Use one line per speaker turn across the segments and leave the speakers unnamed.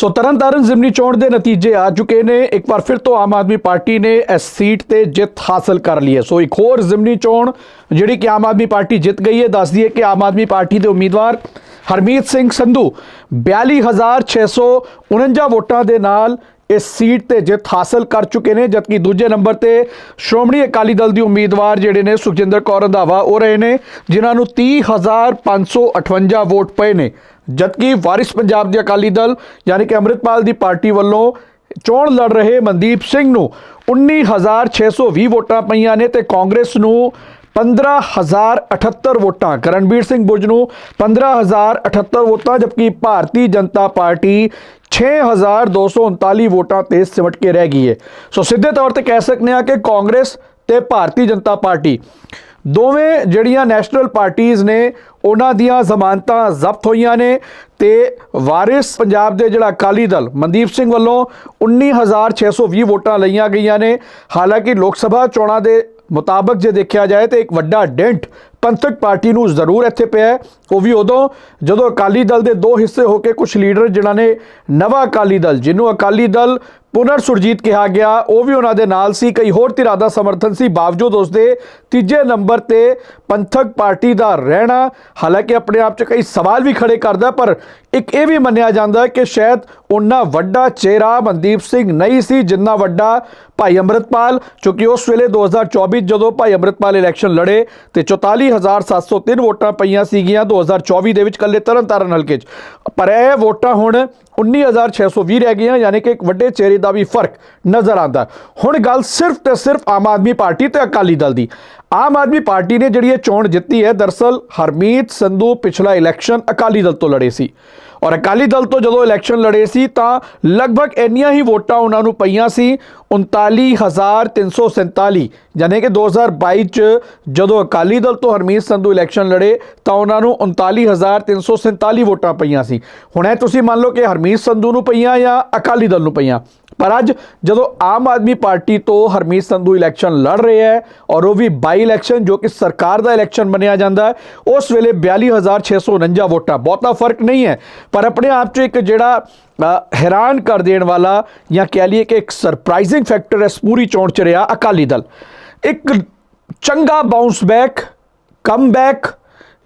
ਸੋ ਤਰਨਤਾਰਨ ਜ਼ਿਮਨੀ ਚੋਣ ਦੇ ਨਤੀਜੇ ਆ ਚੁੱਕੇ ਨੇ। ਇੱਕ ਵਾਰ ਫਿਰ ਤੋਂ ਆਮ ਆਦਮੀ ਪਾਰਟੀ ਨੇ ਇਸ ਸੀਟ ਤੇ ਜਿੱਤ ਹਾਸਲ ਕਰ ਲਈ ਹੈ। ਸੋ ਇੱਕ ਹੋਰ ਜ਼ਿਮਨੀ ਚੋਣ ਜਿਹੜੀ ਕਿ ਆਮ ਆਦਮੀ ਪਾਰਟੀ ਜਿੱਤ ਗਈ ਹੈ ਦੱਸਦੀ ਹੈ ਕਿ ਆਮ ਆਦਮੀ ਪਾਰਟੀ ਦੇ ਉਮੀਦਵਾਰ ਹਰਮੀਤ ਸਿੰਘ ਸੰਧੂ 42649 ਵੋਟਾਂ ਦੇ ਨਾਲ ਇਸ ਸੀਟ ਤੇ ਜਿੱਤ ਹਾਸਲ ਕਰ ਚੁੱਕੇ ਨੇ, ਜਦਕਿ ਦੂਜੇ ਨੰਬਰ ਤੇ ਸ਼੍ਰੋਮਣੀ ਅਕਾਲੀ ਦਲ ਦੀ ਉਮੀਦਵਾਰ ਜਿਹੜੇ ਨੇ ਸੁਖਜਿੰਦਰ ਕੌਰ ਰੰਧਾਵਾ, ਉਹ ਰਹੇ ਨੇ, ਜਿਨ੍ਹਾਂ ਨੂੰ 30558 ਵੋਟ ਪਏ ਨੇ। ਜਦਕਿ ਵਾਰਿਸ ਪੰਜਾਬ ਦੇ ਅਕਾਲੀ ਦਲ, ਯਾਨੀ ਕਿ ਅੰਮ੍ਰਿਤਪਾਲ ਦੀ ਪਾਰਟੀ ਵੱਲੋਂ ਚੋਣ ਲੜ ਰਹੇ ਮਨਦੀਪ ਸਿੰਘ ਨੂੰ 19620 ਵੋਟਾਂ ਪਈਆਂ ਨੇ ਤੇ ਕਾਂਗਰਸ ਨੂੰ 15078 ਵੋਟਾਂ, ਕਰਨਬੀਰ ਸਿੰਘ ਬੁਰਜ ਨੂੰ 15078 ਵੋਟਾਂ, ਜਦਕਿ ਭਾਰਤੀ ਜਨਤਾ ਪਾਰਟੀ 6239 ਵੋਟਾਂ ਤੇ ਸਿਮਟ ਕੇ ਰਹਿ ਗਈ ਹੈ। ਸੋ ਸਿੱਧੇ ਤੌਰ ਤੇ ਕਹਿ ਸਕਨੇ ਆ ਕਿ ਕਾਂਗਰਸ ਤੇ ਭਾਰਤੀ ਜਨਤਾ ਪਾਰਟੀ ਦੋਵੇਂ ਜਿਹੜੀਆਂ ਨੈਸ਼ਨਲ ਪਾਰਟੀਆਂ ਨੇ, ਉਹਨਾਂ ਦੀਆਂ ਜ਼ਮਾਨਤਾਂ ਜ਼ਬਤ ਹੋਈਆਂ ਨੇ ਤੇ ਵਾਰਿਸ ਪੰਜਾਬ ਦੇ ਜਿਹੜਾ ਅਕਾਲੀ ਦਲ, ਮਨਦੀਪ ਸਿੰਘ ਵੱਲੋਂ 19620 ਵੋਟਾਂ ਲਈਆਂ ਗਈਆਂ ਨੇ। ਹਾਲਾਂਕਿ ਲੋਕ ਸਭਾ ਚੋਣਾਂ ਦੇ ਮੁਤਾਬਕ ਜੇ ਦੇਖਿਆ ਜਾਏ ਤੇ ਇੱਕ ਵੱਡਾ ਡੈਂਟ ਪੰਥਕ ਪਾਰਟੀ ਨੂੰ ਜ਼ਰੂਰ ਇੱਥੇ ਪਿਆ ਉਹ ਵੀ ਉਦੋਂ, ਜਦੋਂ ਅਕਾਲੀ ਦਲ ਦੇ ਦੋ ਹਿੱਸੇ ਹੋ ਕੇ ਕੁਝ ਲੀਡਰ ਜਿਨ੍ਹਾਂ ਨੇ ਨਵਾਂ ਅਕਾਲੀ ਦਲ ਜਿਹਨੂੰ ਅਕਾਲੀ ਦਲ ਪੁਨਰ ਸੁਰਜੀਤ ਕਿਹਾ ਗਿਆ, ਉਹ ਵੀ ਉਹਨਾਂ ਦੇ ਨਾਲ ਸੀ। ਕਈ ਹੋਰ ਧਿਰਾਂ ਦਾ ਸਮਰਥਨ ਸੀ, ਬਾਵਜੂਦ ਉਸ ਦੇ ਤੀਜੇ ਨੰਬਰ ਤੇ ਪੰਥਕ ਪਾਰਟੀ ਦਾ ਰਹਿਣਾ। ਹਾਲਾਂਕਿ ਆਪਣੇ ਆਪ 'ਚ ਕਈ ਸਵਾਲ ਵੀ ਖੜੇ ਕਰਦਾ, ਪਰ ਇੱਕ ਇਹ ਵੀ ਮੰਨਿਆ ਜਾਂਦਾ ਹੈ ਕਿ ਸ਼ਾਇਦ ਉਹਨਾਂ ਵੱਡਾ ਚਿਹਰਾ ਮਨਦੀਪ ਸਿੰਘ ਨਹੀਂ ਸੀ, ਜਿੰਨਾ ਵੱਡਾ ਭਾਈ ਅੰਮ੍ਰਿਤਪਾਲ, ਕਿਉਂਕਿ ਉਸ ਵੇਲੇ 2024 ਜਦੋਂ ਭਾਈ ਅੰਮ੍ਰਿਤਪਾਲ ਇਲੈਕਸ਼ਨ ਲੜੇ ਤੇ 44703 ਵੋਟਾਂ ਪਈਆਂ ਸੀਗੀਆਂ 2024 ਦੇ ਵਿੱਚ ਕੱਲੇ ਤਰਨਤਾਰਨ ਹਲਕੇ 'ਚ। ਪਰ ਇਹ ਵੋਟਾਂ ਹੁਣ 19620 ਰਹਿ ਗਈਆਂ, ਯਾਨੀ ਕਿ ਇੱਕ ਵੱਡੇ ਚਿਹਰੇ ਦਾ ਵੀ ਫ਼ਰਕ ਨਜ਼ਰ ਆਉਂਦਾ। ਹੁਣ ਗੱਲ ਸਿਰਫ ਤੇ ਸਿਰਫ ਆਮ ਆਦਮੀ ਪਾਰਟੀ ਤੇ ਅਕਾਲੀ ਦਲ ਦੀ। ਆਮ ਆਦਮੀ ਪਾਰਟੀ ਨੇ ਜਿਹੜੀ ਇਹ ਚੋਣ ਜਿੱਤੀ ਹੈ ਦਰਸਲ ਹਰਮੀਤ ਸੰਧੂ ਪਿਛਲਾ ਇਲੈਕਸ਼ਨ ਅਕਾਲੀ ਦਲ ਤੋਂ ਲੜੇ ਸੀ। ਔਰ ਅਕਾਲੀ ਦਲ ਤੋਂ ਜਦੋਂ ਇਲੈਕਸ਼ਨ ਲੜੇ ਸੀ, ਤਾਂ ਲਗਭਗ ਇੰਨੀਆਂ ਹੀ ਵੋਟਾਂ ਉਹਨਾਂ ਨੂੰ ਪਈਆਂ ਸੀ 39347 ਯਾਨੀ ਕਿ 2022 ਚ ਜਦੋਂ ਅਕਾਲੀ ਦਲ ਤੋਂ ਹਰਮੀਤ ਸੰਧੂ ਇਲੈਕਸ਼ਨ ਲੜੇ, ਤਾਂ ਉਹਨਾਂ ਨੂੰ 39347 ਵੋਟਾਂ ਪਈਆਂ ਸੀ। ਹੁਣ ਇਹ ਤੁਸੀਂ ਮੰਨ ਲਓ ਕਿ ਹਰਮੀਤ ਸੰਧੂ ਨੂੰ ਪਈਆਂ ਜਾਂ ਅਕਾਲੀ ਦਲ ਨੂੰ ਪਈਆਂ। ਪਰ ਅੱਜ ਜਦੋਂ ਆਮ ਆਦਮੀ ਪਾਰਟੀ ਤੋਂ ਹਰਮੀਤ ਸੰਧੂ ਇਲੈਕਸ਼ਨ ਲੜ ਰਹੇ ਹੈ ਔਰ ਉਹ ਵੀ ਬਾਈ ਇਲੈਕਸ਼ਨ ਜੋ ਕਿ ਸਰਕਾਰ ਦਾ ਇਲੈਕਸ਼ਨ ਮੰਨਿਆ ਜਾਂਦਾ ਹੈ, ਉਸ ਵੇਲੇ 42649 ਵੋਟਾਂ। ਬਹੁਤਾ ਫ਼ਰਕ ਨਹੀਂ ਹੈ। ਪਰ ਆਪਣੇ ਆਪ 'ਚ ਇੱਕ ਜਿਹੜਾ ਹੈਰਾਨ ਕਰ ਦੇਣ ਵਾਲਾ ਜਾਂ ਕਹਿ ਲਈਏ ਕਿ ਇੱਕ ਸਰਪ੍ਰਾਈਜ਼ਿੰਗ ਫੈਕਟਰ ਇਸ ਪੂਰੀ ਚੋਣ 'ਚ ਰਿਹਾ ਅਕਾਲੀ ਦਲ। ਇੱਕ ਚੰਗਾ ਬਾਉਂਸ ਬੈਕ ਕਮ ਬੈਕ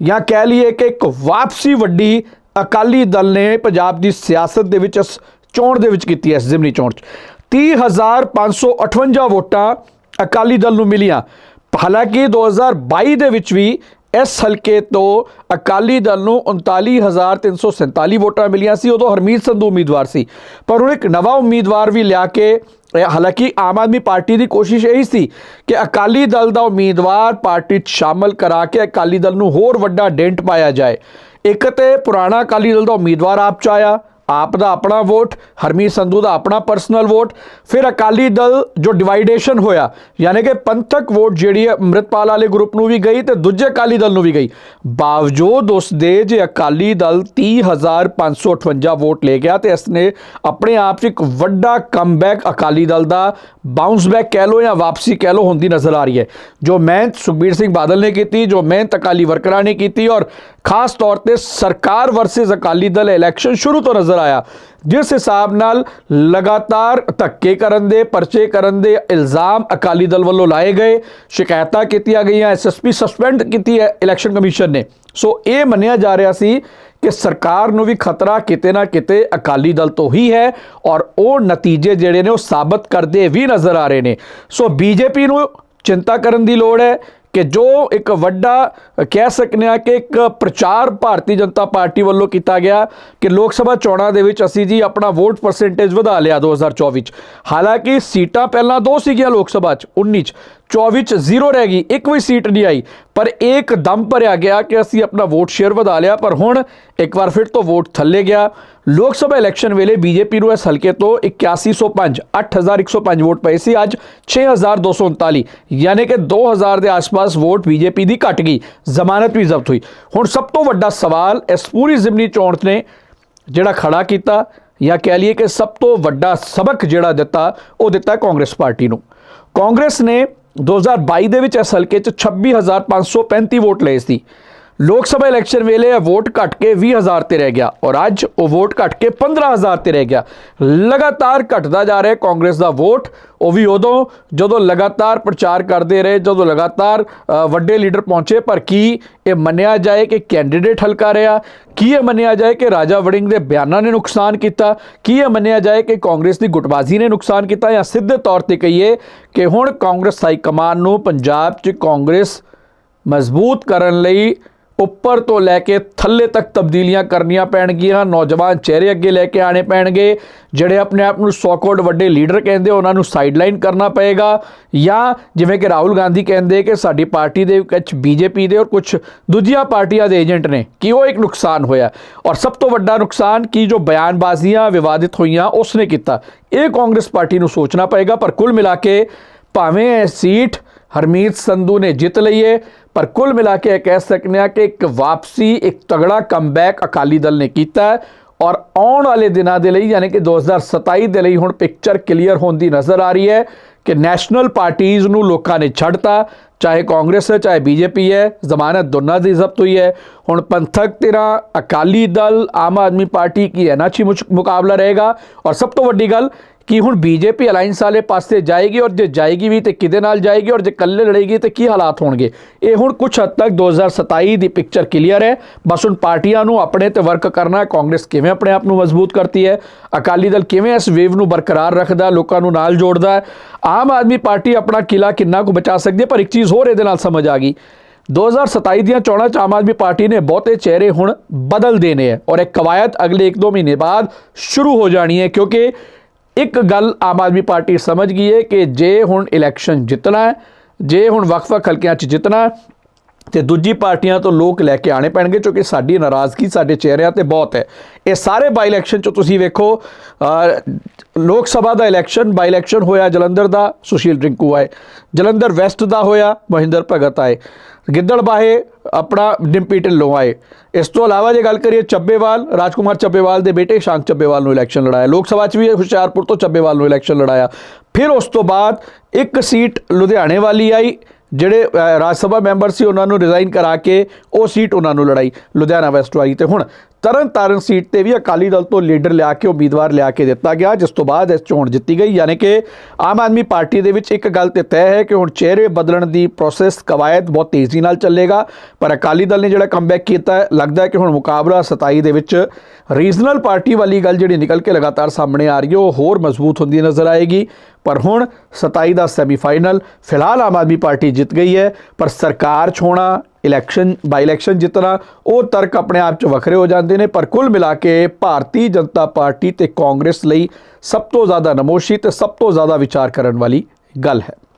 ਜਾਂ ਕਹਿ ਲਈਏ ਕਿ ਇੱਕ ਵਾਪਸੀ ਵੱਡੀ ਅਕਾਲੀ ਦਲ ਨੇ ਪੰਜਾਬ ਦੀ ਸਿਆਸਤ ਦੇ ਵਿੱਚ ਇਸ ਚੋਣ ਦੇ ਵਿੱਚ ਕੀਤੀ ਹੈ, ਇਸ ਜ਼ਿਮਨੀ ਚੋਣ 'ਚ। 30558 ਵੋਟਾਂ ਅਕਾਲੀ ਦਲ ਨੂੰ ਮਿਲੀਆਂ। ਹਾਲਾਂਕਿ 2022 ਦੇ ਵਿੱਚ ਵੀ ਇਸ ਹਲਕੇ ਤੋਂ ਅਕਾਲੀ ਦਲ ਨੂੰ 39347 ਵੋਟਾਂ ਮਿਲੀਆਂ ਸੀ। ਉਦੋਂ ਹਰਮੀਤ ਸੰਧੂ ਉਮੀਦਵਾਰ ਸੀ। ਪਰ ਉਹ ਇੱਕ ਨਵਾਂ ਉਮੀਦਵਾਰ ਵੀ ਲਿਆ ਕੇ ਹਾਲਾਂਕਿ ਆਮ ਆਦਮੀ ਪਾਰਟੀ ਦੀ ਕੋਸ਼ਿਸ਼ ਇਹੀ ਸੀ ਕਿ ਅਕਾਲੀ ਦਲ ਦਾ ਉਮੀਦਵਾਰ ਪਾਰਟੀ 'ਚ ਸ਼ਾਮਲ ਕਰਾ ਕੇ ਅਕਾਲੀ ਦਲ ਨੂੰ ਹੋਰ ਵੱਡਾ ਡੈਂਟ ਪਾਇਆ ਜਾਏ। ਇੱਕ ਤੇ ਪੁਰਾਣਾ ਅਕਾਲੀ ਦਲ ਦਾ ਉਮੀਦਵਾਰ ਆਪ ਚ ਆਇਆ। ਆਪ ਦਾ ਆਪਣਾ ਵੋਟ, ਹਰਮੀਤ ਸੰਧੂ ਦਾ ਆਪਣਾ ਪਰਸਨਲ ਵੋਟ ਫਿਰ ਅਕਾਲੀ ਦਲ ਜੋ ਡਿਵਾਈਡੇਸ਼ਨ ਹੋਇਆ, ਯਾਨੀ ਕਿ ਪੰਥਕ ਵੋਟ ਜਿਹੜੀ ਹੈ ਅੰਮ੍ਰਿਤਪਾਲ ਵਾਲੇ ਗਰੁੱਪ ਨੂੰ ਵੀ ਗਈ ਤੇ ਦੂਜੇ ਅਕਾਲੀ ਦਲ ਨੂੰ ਵੀ ਗਈ। ਬਾਵਜੂਦ ਉਸ ਦੇ ਜੇ ਅਕਾਲੀ ਦਲ 30558 ਵੋਟ ਲੈ ਗਿਆ ਤੇ ਇਸ ਨੇ ਆਪਣੇ ਆਪ 'ਚ ਇੱਕ ਵੱਡਾ ਕਮਬੈਕ ਅਕਾਲੀ ਦਲ ਦਾ ਬਾਉਂਸ ਬੈਕ ਕਹਿ ਲੋ ਜਾਂ ਵਾਪਸੀ ਕਹਿ ਲੋ ਹੁੰਦੀ ਨਜ਼ਰ ਆ ਰਹੀ ਹੈ। ਜੋ ਮਿਹਨਤ ਸੁਖਬੀਰ ਸਿੰਘ ਬਾਦਲ ਨੇ ਕੀਤੀ, ਜੋ ਮਿਹਨਤ ਅਕਾਲੀ ਵਰਕਰਾਂ ਨੇ ਕੀਤੀ ਔਰ ਖਾਸ ਤੌਰ ਤੇ ਸਰਕਾਰ ਵਰਸਸ ਅਕਾਲੀ ਦਲ ਇਲੈਕਸ਼ਨ ਸ਼ੁਰੂ ਤੋਂ ਨਜ਼ਰ ਆਇਆ, ਜਿਸ ਹਿਸਾਬ ਨਾਲ ਲਗਾਤਾਰ ਧੱਕੇ ਕਰਨ ਦੇ, ਪਰਚੇ ਕਰਨ ਦੇ ਇਲਜ਼ਾਮ ਅਕਾਲੀ ਦਲ ਵੱਲੋਂ ਲਾਏ ਗਏ, ਸ਼ਿਕਾਇਤਾਂ ਕੀਤੀਆਂ ਗਈਆਂ ਐਸਐਸਪੀ ਸਸਪੈਂਡ ਕੀਤੀ ਹੈ ਇਲੈਕਸ਼ਨ ਕਮਿਸ਼ਨ ਨੇ। ਸੋ ਇਹ ਮੰਨਿਆ ਜਾ ਰਿਹਾ ਸੀ ਕਿ ਸਰਕਾਰ ਨੂੰ ਵੀ ਖਤਰਾ ਕਿਤੇ ਨਾ ਕਿਤੇ ਅਕਾਲੀ ਦਲ ਤੋਂ ਹੀ ਹੈ ਔਰ ਉਹ ਨਤੀਜੇ ਜਿਹੜੇ ਨੇ ਉਹ ਸਾਬਤ ਕਰਦੇ ਵੀ ਨਜ਼ਰ ਆ ਰਹੇ ਨੇ। ਸੋ ਬੀਜੇਪੀ ਨੂੰ ਚਿੰਤਾ ਕਰਨ ਦੀ ਲੋੜ ਹੈ ਕਿ ਜੋ ਇੱਕ ਵੱਡਾ, ਕਹਿ ਸਕਨੇ ਆ ਕਿ ਇੱਕ ਪ੍ਰਚਾਰ ਭਾਰਤੀ ਜਨਤਾ ਪਾਰਟੀ ਵੱਲੋਂ ਕੀਤਾ ਗਿਆ ਕਿ ਲੋਕ ਸਭਾ ਚੋਣਾਂ ਦੇ ਵਿੱਚ ਅਸੀਂ ਜੀ ਆਪਣਾ ਵੋਟ ਪਰਸੈਂਟੇਜ ਵਧਾ ਲਿਆ 2024 ਚ। ਹਾਲਾਂਕਿ ਸੀਟਾਂ ਪਹਿਲਾਂ ਦੋ ਸੀਗੀਆਂ ਲੋਕ ਸਭਾ ਚ 19 ਚ। 24 ਚ ਜ਼ੀਰੋ ਰਹਿ ਗਈ, ਇੱਕ ਵੀ ਸੀਟ ਨਹੀਂ ਆਈ। ਪਰ ਇੱਕ ਦਮ ਭਰਿਆ ਗਿਆ ਕਿ ਅਸੀਂ ਆਪਣਾ ਵੋਟ ਸ਼ੇਅਰ ਵਧਾ ਲਿਆ, ਪਰ ਹੁਣ ਇੱਕ ਵਾਰ ਫਿਰ ਤੋਂ ਵੋਟ ਥੱਲੇ ਗਿਆ। ਲੋਕ ਸਭਾ ਇਲੈਕਸ਼ਨ ਵੇਲੇ ਬੀਜੇਪੀ ਨੂੰ ਇਸ ਹਲਕੇ ਤੋਂ 8105 8105 ਵੋਟ ਪਏ ਸੀ, ਅੱਜ 6239 ਯਾਨੀ ਕਿ 2000 ਦੇ ਆਸ-ਪਾਸ ਵੋਟ ਬੀਜੇਪੀ ਦੀ ਘਟ ਗਈ, ਜ਼ਮਾਨਤ ਵੀ ਜ਼ਬਤ ਹੋਈ। ਹੁਣ ਸਭ ਤੋਂ ਵੱਡਾ ਸਵਾਲ ਇਸ ਪੂਰੀ ਜ਼ਿਮਨੀ ਚੋਣ ਨੇ ਜਿਹੜਾ ਖੜਾ ਕੀਤਾ ਜਾਂ ਕਹਿ ਲਈਏ ਕਿ ਸਭ ਤੋਂ ਵੱਡਾ ਸਬਕ ਜਿਹੜਾ ਦਿੱਤਾ, ਉਹ ਦਿੱਤਾ ਕਾਂਗਰਸ ਪਾਰਟੀ ਨੂੰ। ਕਾਂਗਰਸ ਨੇ 2022 ਦੇ ਵਿੱਚ ਇਸ ਹਲਕੇ 'ਚ 26535 ਵੋਟ ਲਏ ਸੀ। ਲੋਕ ਸਭਾ ਇਲੈਕਸ਼ਨ ਵੇਲੇ ਇਹ ਵੋਟ ਘਟ ਕੇ 20000 ਤੇ ਰਹਿ ਗਿਆ ਔਰ ਅੱਜ ਉਹ ਵੋਟ ਘਟ ਕੇ 15000 ਤੇ ਰਹਿ ਗਿਆ। ਲਗਾਤਾਰ ਘਟਦਾ ਜਾ ਰਿਹਾ ਕਾਂਗਰਸ ਦਾ ਵੋਟ। ਉਹ ਵੀ ਉਦੋਂ ਜਦੋਂ ਲਗਾਤਾਰ ਪ੍ਰਚਾਰ ਕਰਦੇ ਰਹੇ, ਜਦੋਂ ਲਗਾਤਾਰ ਵੱਡੇ ਲੀਡਰ ਪਹੁੰਚੇ, ਪਰ ਕੀ ਇਹ ਮੰਨਿਆ ਜਾਏ ਕਿ ਕੈਂਡੀਡੇਟ ਹਲਕਾ ਰਿਹਾ? ਕੀ ਇਹ ਮੰਨਿਆ ਜਾਏ ਕਿ ਰਾਜਾ ਵੜਿੰਗ ਦੇ ਬਿਆਨਾਂ ਨੇ ਨੁਕਸਾਨ ਕੀਤਾ? ਕੀ ਇਹ ਮੰਨਿਆ ਜਾਏ ਕਿ ਕਾਂਗਰਸ ਦੀ ਗੁੱਟਬਾਜ਼ੀ ਨੇ ਨੁਕਸਾਨ ਕੀਤਾ? ਜਾਂ ਸਿੱਧੇ ਤੌਰ ਤੇ ਕਹੀਏ ਕਿ ਹੁਣ ਕਾਂਗਰਸ ਹਾਈ ਕਮਾਨ ਨੂੰ ਪੰਜਾਬ 'ਚ ਕਾਂਗਰਸ ਮਜ਼ਬੂਤ ਕਰਨ ਲਈ ਉੱਪਰ ਤੋਂ ਲੈ ਕੇ ਥੱਲੇ ਤੱਕ ਤਬਦੀਲੀਆਂ ਕਰਨੀਆਂ ਪੈਣਗੀਆਂ। ਨੌਜਵਾਨ ਚਿਹਰੇ ਅੱਗੇ ਲੈ ਕੇ ਆਣੇ ਪੈਣਗੇ। ਜਿਹੜੇ ਆਪਣੇ ਆਪ ਨੂੰ 100 ਕਰੋੜ ਵੱਡੇ ਲੀਡਰ ਕਹਿੰਦੇ, ਉਹਨਾਂ ਨੂੰ ਸਾਈਡਲਾਈਨ ਕਰਨਾ ਪਏਗਾ। ਜਾਂ ਜਿਵੇਂ ਕਿ ਰਾਹੁਲ ਗਾਂਧੀ ਕਹਿੰਦੇ ਕਿ ਸਾਡੀ ਪਾਰਟੀ ਦੇ ਕੁਝ ਬੀਜੇਪੀ ਦੇ ਔਰ ਕੁਝ ਦੂਜੀਆਂ ਪਾਰਟੀਆਂ ਦੇ ਏਜੰਟ ਨੇ, ਕਿ ਉਹ ਇੱਕ ਨੁਕਸਾਨ ਹੋਇਆ। ਔਰ ਸਭ ਤੋਂ ਵੱਡਾ ਨੁਕਸਾਨ ਕੀ, ਜੋ ਬਿਆਨਬਾਜ਼ੀਆਂ ਵਿਵਾਦਿਤ ਹੋਈਆਂ, ਉਸਨੇ ਕੀਤਾ। ਇਹ ਕਾਂਗਰਸ ਪਾਰਟੀ ਨੂੰ ਸੋਚਣਾ ਪਏਗਾ, ਪਰ ਕੁੱਲ ਮਿਲਾ ਕੇ ਭਾਵੇਂ ਇਹ ਸੀਟ ਹਰਮੀਤ ਸੰਧੂ ਨੇ ਜਿੱਤ ਲਈ ਹੈ ਪਰ ਕੁੱਲ ਮਿਲਾ ਕੇ ਇਹ ਕਹਿ ਸਕਨੇ ਆ ਕਿ ਇੱਕ ਵਾਪਸੀ, ਇੱਕ ਤਗੜਾ ਕਮਬੈਕ ਅਕਾਲੀ ਦਲ ਨੇ ਕੀਤਾ ਹੈ ਔਰ ਆਉਣ ਵਾਲੇ ਦਿਨਾਂ ਦੇ ਲਈ ਯਾਨੀ ਕਿ 2027 ਦੇ ਲਈ ਹੁਣ ਪਿਕਚਰ ਕਲੀਅਰ ਹੋਣ ਦੀ ਨਜ਼ਰ ਆ ਰਹੀ ਹੈ ਕਿ ਨੈਸ਼ਨਲ ਪਾਰਟੀਆਂ ਨੂੰ ਲੋਕਾਂ ਨੇ ਛੱਡਤਾ, ਚਾਹੇ ਕਾਂਗਰਸ ਹੈ, ਚਾਹੇ ਬੀਜੇਪੀ ਹੈ, ਜ਼ਮਾਨਤ ਦੋਨਾਂ ਦੀ ਜ਼ਬਤ ਹੋਈ ਹੈ। ਹੁਣ ਪੰਥਕ ਧਿਰਾਂ ਅਕਾਲੀ ਦਲ, ਆਮ ਆਦਮੀ ਪਾਰਟੀ ਕੀ ਇਹਨਾਂ 'ਚ ਹੀ ਮੁਕਾਬਲਾ ਰਹੇਗਾ। ਔਰ ਸਭ ਤੋਂ ਵੱਡੀ ਗੱਲ ਕਿ ਹੁਣ ਬੀਜੇਪੀ ਅਲਾਈਅੰਸ ਵਾਲੇ ਪਾਸੇ ਜਾਏਗੀ ਔਰ ਜੇ ਜਾਏਗੀ ਵੀ ਤੇ ਕਿਹਦੇ ਨਾਲ ਜਾਏਗੀ ਔਰ ਜੇ ਇਕੱਲੇ ਲੜੇਗੀ ਤੇ ਕੀ ਹਾਲਾਤ ਹੋਣਗੇ? ਇਹ ਹੁਣ ਕੁਝ ਹੱਦ ਤੱਕ 2027 ਦੀ ਪਿਕਚਰ ਕਲੀਅਰ ਹੈ। ਬਸ ਹੁਣ ਪਾਰਟੀਆਂ ਨੂੰ ਆਪਣੇ ਤੇ ਵਰਕ ਕਰਨਾ ਹੈ। ਕਾਂਗਰਸ ਕਿਵੇਂ ਆਪਣੇ ਆਪ ਨੂੰ ਮਜ਼ਬੂਤ ਕਰਤੀ ਹੈ? ਅਕਾਲੀ ਦਲ ਕਿਵੇਂ ਇਸ ਵੇਵ ਨੂੰ ਬਰਕਰਾਰ ਰੱਖਦਾ ਲੋਕਾਂ ਨੂੰ ਨਾਲ ਜੋੜਦਾ ਹੈ? ਆਮ ਆਦਮੀ ਪਾਰਟੀ ਆਪਣਾ ਕਿਲਾ ਕਿੰਨਾ ਕੁ ਬਚਾ ਸਕਦੀ ਹੈ? ਪਰ ਇੱਕ ਚੀਜ਼ ਹੋਰ ਇਹਦੇ ਨਾਲ ਸਮਝ ਆ ਗਈ। 2027 ਦੀਆਂ ਚੋਣਾਂ 'ਚ ਆਮ ਆਦਮੀ ਪਾਰਟੀ ਨੇ ਬਹੁਤੇ ਚਿਹਰੇ ਹੁਣ ਬਦਲ ਦੇਣੇ ਹੈ ਔਰ ਇਹ ਕਵਾਇਤ ਅਗਲੇ 1-2 ਮਹੀਨੇ ਬਾਅਦ ਸ਼ੁਰੂ ਹੋ ਜਾਣੀ ਹੈ। ਕਿਉਂਕਿ ਇੱਕ ਗੱਲ ਆਮ ਆਦਮੀ ਪਾਰਟੀ ਸਮਝ ਗਈ ਹੈ ਕਿ ਜੇ ਹੁਣ ਇਲੈਕਸ਼ਨ ਜਿੱਤਣਾ ਹੈ, ਜੇ ਹੁਣ ਵੱਖ-ਵੱਖ ਹਲਕਿਆਂ 'ਚ ਜਿੱਤਣਾ ਤੇ ਦੂਜੀ ਪਾਰਟੀਆਂ ਤੋਂ ਲੋਕ ਲੈ ਕੇ ਆਣੇ ਪੈਣਗੇ ਕਿਉਂਕਿ ਸਾਡੀ ਨਾਰਾਜ਼ਗੀ, ਸਾਡੇ ਚਿਹਰਿਆਂ ਤੇ ਬਹੁਤ ਹੈ। ਇਹ ਸਾਰੇ ਬਾਈ ਇਲੈਕਸ਼ਨ 'ਚ ਤੁਸੀਂ ਵੇਖੋ ਲੋਕ ਸਭਾ ਦਾ ਇਲੈਕਸ਼ਨ ਬਾਈ ਇਲੈਕਸ਼ਨ ਹੋਇਆ, ਜਲੰਧਰ ਦਾ, ਸੁਸ਼ੀਲ ਰਿੰਕੂ ਆਏ। ਜਲੰਧਰ ਵੈਸਟ ਦਾ ਹੋਇਆ, ਮਹਿੰਦਰ ਭਗਤ ਆਏ। ਗਿੱਦੜ ਗਿੱਦੜਬਾਹੇ ਆਪਣਾ ਡਿੰਪੀ ਢਿੱਲੋਂ ਆਏ। ਇਸ ਤੋਂ ਇਲਾਵਾ ਜੇ ਗੱਲ ਕਰੀਏ ਚੱਬੇਵਾਲ, ਰਾਜਕੁਮਾਰ ਚੱਬੇਵਾਲ ਦੇ ਬੇਟੇ ਸ਼ਾਂਕ ਚੱਬੇਵਾਲ ਨੂੰ ਇਲੈਕਸ਼ਨ ਲੜਾਇਆ। ਲੋਕ ਸਭਾ 'ਚ ਵੀ ਹੁਸ਼ਿਆਰਪੁਰ ਤੋਂ ਚੱਬੇਵਾਲ ਨੂੰ ਇਲੈਕਸ਼ਨ ਲੜਾਇਆ। ਫਿਰ ਉਸ ਤੋਂ ਬਾਅਦ ਇੱਕ ਸੀਟ ਲੁਧਿਆਣੇ ਵਾਲੀ ਆਈ ਜਿਹੜੇ ਰਾਜ ਸਭਾ ਮੈਂਬਰ ਸੀ, ਉਹਨਾਂ ਨੂੰ ਰਿਜ਼ਾਈਨ ਕਰਾ ਕੇ ਉਹ ਸੀਟ ਉਹਨਾਂ ਨੂੰ ਲੜਾਈ, ਲੁਧਿਆਣਾ ਵੈਸਟ ਆਈ ਤੇ ਹੁਣ ਤਰਨ ਤਾਰਨ ਸੀਟ ਤੇ ਵੀ ਅਕਾਲੀ ਦਲ ਤੋਂ ਲੀਡਰ ਲਿਆ ਕੇ, ਉਮੀਦਵਾਰ ਲਿਆ ਕੇ ਦਿੱਤਾ ਗਿਆ, ਜਿਸ ਤੋਂ ਬਾਅਦ ਇਸ ਚੋਣ ਜਿੱਤੀ ਗਈ, ਯਾਨੀ ਕਿ ਆਮ ਆਦਮੀ ਪਾਰਟੀ ਦੇ ਵਿੱਚ ਇੱਕ ਗੱਲ ਤੇ ਤੈਅ ਹੈ ਕਿ ਹੁਣ ਚਿਹਰੇ ਬਦਲਣ ਦੀ ਪ੍ਰੋਸੈਸ ਕਵਾਇਦ ਬਹੁਤ ਤੇਜ਼ੀ ਨਾਲ ਚੱਲੇਗਾ, ਪਰ ਅਕਾਲੀ ਦਲ ਨੇ ਜਿਹੜਾ ਕਮਬੈਕ ਕੀਤਾ ਲੱਗਦਾ ਹੈ ਕਿ ਹੁਣ ਮੁਕਾਬਲਾ 27 ਦੇ ਵਿੱਚ ਰੀਜਨਲ ਪਾਰਟੀ ਵਾਲੀ ਗੱਲ ਜਿਹੜੀ ਨਿਕਲ ਕੇ ਲਗਾਤਾਰ ਸਾਹਮਣੇ ਆ ਰਹੀ ਹੈ, ਉਹ ਹੋਰ ਮਜ਼ਬੂਤ ਹੁੰਦੀ ਨਜ਼ਰ ਆਏਗੀ। ਪਰ ਹੁਣ 27 ਦਾ ਸੈਮੀਫਾਈਨਲ, ਫਿਲਹਾਲ ਆਮ ਆਦਮੀ ਪਾਰਟੀ ਜਿੱਤ ਗਈ ਹੈ, ਪਰ ਸਰਕਾਰ ਛੋਣਾ, ਇਲੈਕਸ਼ਨ, ਬਾਈ ਇਲੈਕਸ਼ਨ ਜਿੱਤਣਾ, ਉਹ ਤਰਕ ਆਪਣੇ ਆਪ 'ਚ ਵੱਖਰੇ ਹੋ ਜਾਂਦੇ ਨੇ, ਪਰ ਕੁੱਲ ਮਿਲਾ ਕੇ ਭਾਰਤੀ ਜਨਤਾ ਪਾਰਟੀ ਤੇ ਕਾਂਗਰਸ ਲਈ ਸਭ ਤੋਂ ਜ਼ਿਆਦਾ ਨਮੋਸ਼ੀ ਤੇ ਸਭ ਤੋਂ ਜ਼ਿਆਦਾ ਵਿਚਾਰ ਕਰਨ ਵਾਲੀ ਗੱਲ ਹੈ।